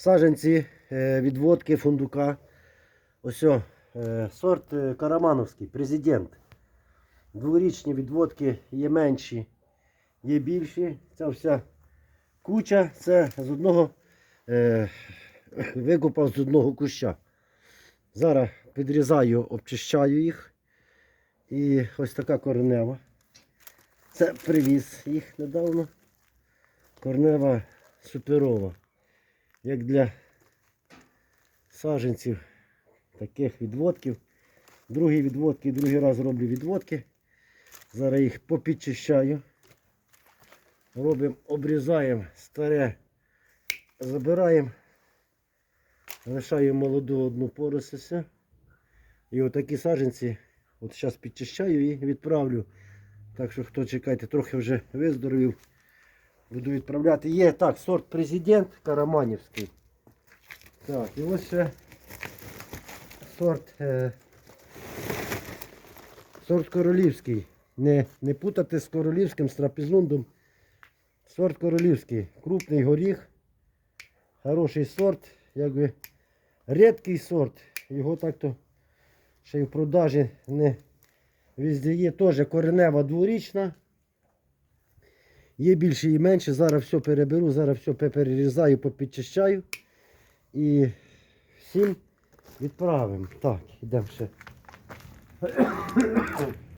саджанці е, відводки фундука. Ось е, сорт е, Карамановський, президент. Дворічні відводки є менші, є більші. Ця вся куча це з одного е, викопав з одного куща. Зараз підрізаю, обчищаю їх. І ось така коренева. Це привіз їх недавно. Корнева суперова. Як для саджанців таких відводків. Другі відводки, другий раз роблю відводки. Зараз їх попідчищаю. Робимо, обрізаємо старе, забираємо, лишаємо молоду одну поросися. І отакі саджанці от зараз підчищаю і відправлю. Так що хто чекайте, трохи вже виздоровів. Буду відправляти. Є так, сорт президент Караманівський. Так, і ось ще сорт, е, сорт королівський. Не, не путати з королівським, з. Сорт королівський. Крупний горіх. Хороший сорт. Якби рідкий сорт. Його так-то ще й в продажі не везде є. Теж коренева дворічна. Є більше і менше. Зараз все переберу, зараз все перерізаю, попідчищаю. І всім відправимо. Так, йдемо ще.